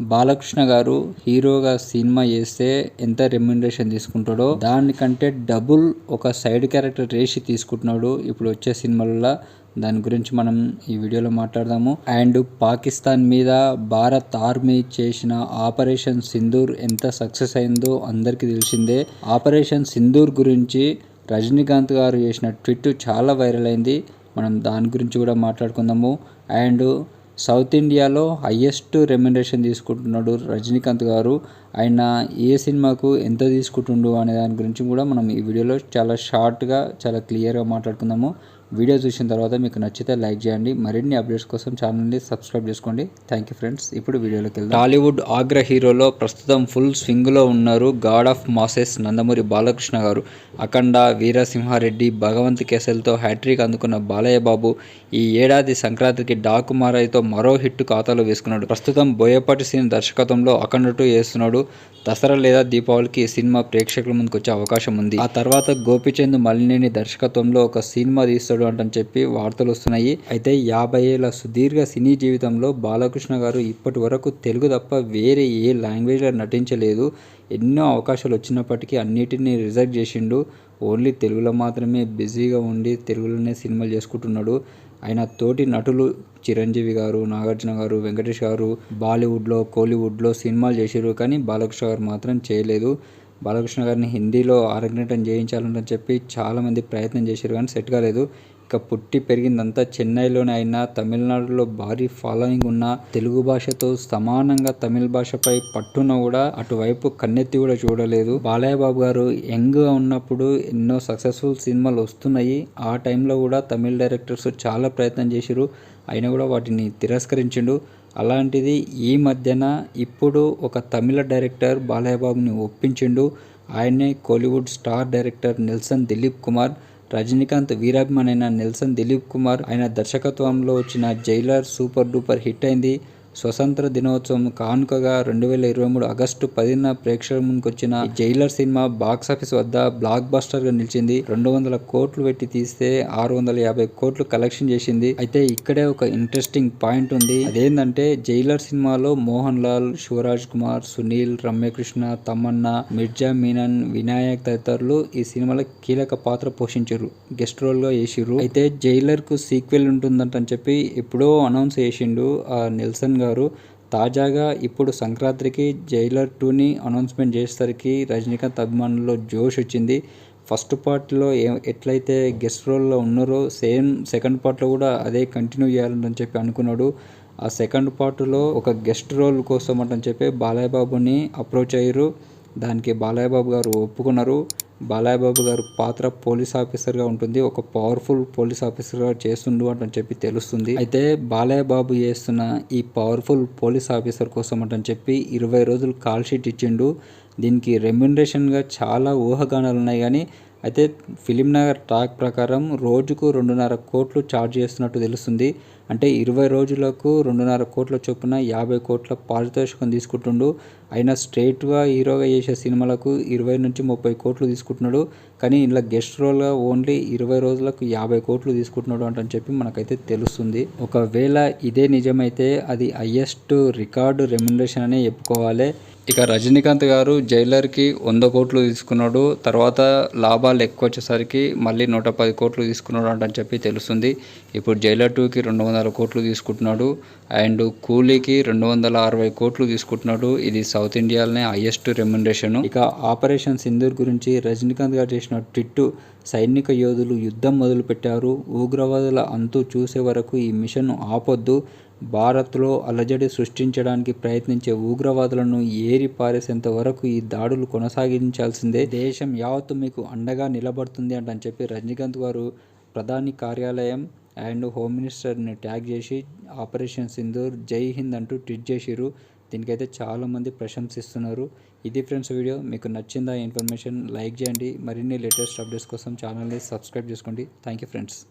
బాలకృష్ణ గారు హీరోగా సినిమా చేస్తే ఎంత రెమ్యునరేషన్ తీసుకుంటాడో దానికంటే డబుల్ ఒక సైడ్ క్యారెక్టర్ రేషి తీసుకుంటున్నాడు ఇప్పుడు వచ్చే సినిమాలలో. దాని గురించి మనం ఈ వీడియోలో మాట్లాడదాము. అండ్ పాకిస్తాన్ మీద భారత్ ఆర్మీ చేసిన ఆపరేషన్ సింధూర్ ఎంత సక్సెస్ అయిందో అందరికీ తెలిసిందే. ఆపరేషన్ సింధూర్ గురించి రజనీకాంత్ గారు చేసిన ట్విట్ చాలా వైరల్ అయింది. మనం దాని గురించి కూడా మాట్లాడుకుందాము. అండ్ సౌత్ ఇండియాలో హయ్యెస్ట్ రెమ్యునరేషన్ తీసుకుంటున్నాడు రజనీకాంత్ గారు. ఆయన ఏ సినిమాకు ఎంత తీసుకుంటుండు అనే దాని గురించి కూడా మనం ఈ వీడియోలో చాలా షార్ట్గా చాలా క్లియర్గా మాట్లాడుకుందాము. వీడియో చూసిన తర్వాత మీకు నచ్చితే లైక్ చేయండి. మరిన్ని అప్డేట్స్ కోసం ఛానల్ని సబ్స్క్రైబ్ చేసుకోండి. థ్యాంక్ యూ ఫ్రెండ్స్ ఇప్పుడు వీడియోలోకి వెళ్దాం. టాలీవుడ్ ఆగ్ర హీరోలో ప్రస్తుతం ఫుల్ స్వింగ్లో ఉన్నారు god of masses Nandamuri Balakrishna గారు. అఖండ వీరసింహారెడ్డి భగవంత్ కేసల్తో హ్యాట్రిక్ అందుకున్న బాలయ్య బాబు ఈ ఏడాది సంక్రాంతికి డాకుమారాయితో మరో హిట్ ఖాతాలో వేసుకున్నాడు. ప్రస్తుతం బోయపాటి సీన్ దర్శకత్వంలో అఖండ టూ చేస్తున్నాడు దసరా లేదా దీపావళికి సినిమా ప్రేక్షకుల ముందుకు వచ్చే అవకాశం ఉంది. ఆ తర్వాత గోపిచంద్ మలినేని దర్శకత్వంలో ఒక సినిమా తీస్తాడు అంటని చెప్పి వార్తలు వస్తున్నాయి. అయితే యాభై ఏళ్ళ సుదీర్ఘ సినీ జీవితంలో బాలకృష్ణ గారు ఇప్పటి వరకు తెలుగు తప్ప వేరే ఏ లాంగ్వేజ్లో నటించలేదు. ఎన్నో అవకాశాలు వచ్చినప్పటికీ అన్నిటినీ రిజెక్ట్ చేసిండు. ఓన్లీ తెలుగులో మాత్రమే బిజీగా ఉండి తెలుగులోనే సినిమాలు చేసుకుంటున్నాడు. ఆయన తోటి నటులు చిరంజీవి గారు నాగార్జున గారు వెంకటేష్ గారు బాలీవుడ్లో కోలీవుడ్లో సినిమాలు చేసారు కానీ బాలకృష్ణ గారు మాత్రం చేయలేదు. బాలకృష్ణ గారిని హిందీలో అరంగేటం చేయించాలని చెప్పి చాలామంది ప్రయత్నం చేశారు కానీ సెట్ కాలేదు. ఇక పుట్టి పెరిగిందంతా చెన్నైలోనే అయినా తమిళనాడులో భారీ ఫాలోయింగ్ ఉన్న తెలుగు భాషతో సమానంగా తమిళ భాషపై పట్టున కూడా అటువైపు కన్నెత్తి కూడా చూడలేదు. బాలయ్య బాబు గారు యంగ్గా ఉన్నప్పుడు ఎన్నో సక్సెస్ఫుల్ సినిమాలు వస్తున్నాయి. ఆ టైంలో కూడా తమిళ డైరెక్టర్స్ చాలా ప్రయత్నం చేశారు అయినా కూడా వాటిని తిరస్కరించిండు. అలాంటిది ఈ మధ్యన ఇప్పుడు ఒక తమిళ డైరెక్టర్ బాలయ్య బాబుని ఒప్పించిండు. ఆయనే Kollywood star director Nelson Dilip Kumar. Rajinikanth వీరాభిమానైన నెల్సన్ దిలీప్ కుమార్ ఆయన దర్శకత్వంలో వచ్చిన జైలర్ సూపర్ డూపర్ హిట్ అయింది. స్వతంత్ర దినోత్సవం కానుకగా రెండు వేల ఇరవై మూడు ఆగస్టు పదిన ప్రేక్షకుల ముందుకు వచ్చిన జైలర్ సినిమా బాక్స్ ఆఫీస్ వద్ద బ్లాక్ బస్టర్గా నిలిచింది. రెండు వందల కోట్లు పెట్టి తీస్తే ఆరు వందల యాభై కోట్లు కలెక్షన్ చేసింది. అయితే ఇక్కడే ఒక ఇంట్రెస్టింగ్ పాయింట్ ఉంది. అదేంటంటే జైలర్ సినిమాలో మోహన్ లాల్ శివరాజ్ కుమార్ సునీల్ రమ్యకృష్ణ తమన్నా మిర్జా మీనన్ వినాయక్ తదితరులు ఈ సినిమాలో కీలక పాత్ర పోషించారు. గెస్ట్ రోల్గా చేసిర్రు అయితే జైలర్కు సీక్వెల్ ఉంటుందంట అని చెప్పి ఎప్పుడో అనౌన్స్ చేసిండు ఆ నెల్సన్ గారు. చేశారు. తాజాగా ఇప్పుడు సంక్రాంతికి జైలర్ టూని అనౌన్స్మెంట్ చేసేసరికి రజనీకాంత్ అభిమానుల్లో జోష్ వచ్చింది. ఫస్ట్ పార్ట్లో ఏ ఎట్లయితే గెస్ట్ రోల్లో ఉన్నారో సేమ్ సెకండ్ పార్ట్లో కూడా అదే కంటిన్యూ చేయాలని చెప్పి అనుకున్నాడు. ఆ సెకండ్ పార్ట్లో ఒక గెస్ట్ రోల్ కోసం అని చెప్పి బాలయ్య బాబుని అప్రోచ్ అయ్యారు. దానికి బాలయ్య బాబు గారు ఒప్పుకున్నారు. బాలయ్య బాబు గారు పాత్ర పోలీస్ ఆఫీసర్గా ఉంటుంది. ఒక పవర్ఫుల్ పోలీస్ ఆఫీసర్గా చేస్తుండు అని చెప్పి తెలుస్తుంది. అయితే బాలయ్య బాబు చేస్తున్న ఈ పవర్ఫుల్ పోలీస్ ఆఫీసర్ కోసం అంటని చెప్పి ఇరవై రోజులు కాల్ షీట్ ఇచ్చిండు. దీనికి రెమ్యునరేషన్గా చాలా ఊహాగానాలు ఉన్నాయి కానీ అయితే ఫిలింనగర్ టాక్ ప్రకారం రోజుకు రెండున్నర కోట్లు ఛార్జ్ చేస్తున్నట్టు తెలుస్తుంది. అంటే ఇరవై రోజులకు రెండున్నర కోట్ల చొప్పున యాభై కోట్ల పారితోషికం తీసుకుంటుండు. అయినా స్ట్రేట్గా హీరోగా చేసే సినిమాలకు ఇరవై నుంచి ముప్పై కోట్లు తీసుకుంటున్నాడు. కానీ ఇలా గెస్ట్ రోల్గా ఓన్లీ ఇరవై రోజులకు యాభై కోట్లు తీసుకుంటున్నాడు అంటని చెప్పి మనకైతే తెలుస్తుంది. ఒకవేళ ఇదే నిజమైతే అది హయ్యెస్ట్ రికార్డు రెమ్యునరేషన్ అనే చెప్పుకోవాలి. ఇక రజనీకాంత్ గారు జైలర్కి వంద కోట్లు తీసుకున్నాడు. తర్వాత లాభాలు ఎక్కువ వచ్చేసరికి మళ్ళీ నూట పది కోట్లు తీసుకున్నాడు అంటని చెప్పి తెలుస్తుంది. ఇప్పుడు జైలర్ టూకి రెండు వందల కోట్లు తీసుకుంటున్నాడు. అండ్ కూలీకి రెండు వందల అరవై కోట్లు తీసుకుంటున్నాడు. ఇది సౌత్ ఇండియాలోనే హైయెస్ట్ రెమ్యునరేషన్. ఇక ఆపరేషన్ సింధూర్ గురించి రజనీకాంత్ గారు చేసిన ట్విట్ సైనిక యోధులు యుద్ధం మొదలుపెట్టారు. ఉగ్రవాదుల అంతు చూసే వరకు ఈ మిషన్ ఆపొద్దు. భారత్లో అలజడి సృష్టించడానికి ప్రయత్నించే ఉగ్రవాదులను ఏరి పారేసేంత వరకు ఈ దాడులు కొనసాగించాల్సిందే. దేశం యావత్తు మీకు అండగా నిలబడుతుంది అంటని చెప్పి రజనీకాంత్ గారు ప్రధాని కార్యాలయం అండ్ హోమ్ మినిస్టర్ని ట్యాగ్ చేసి ఆపరేషన్ సింధూర్ జై హింద్ అంటూ ట్వీట్ చేసిరు దీనికైతే చాలామంది ప్రశంసిస్తున్నారు. ఇది ఫ్రెండ్స్ వీడియో. మీకు నచ్చిందా ఇన్ఫర్మేషన్ లైక్ చేయండి. మరిన్ని లేటెస్ట్ అప్డేట్స్ కోసం ఛానల్ని సబ్స్క్రైబ్ చేసుకోండి. Thank you friends.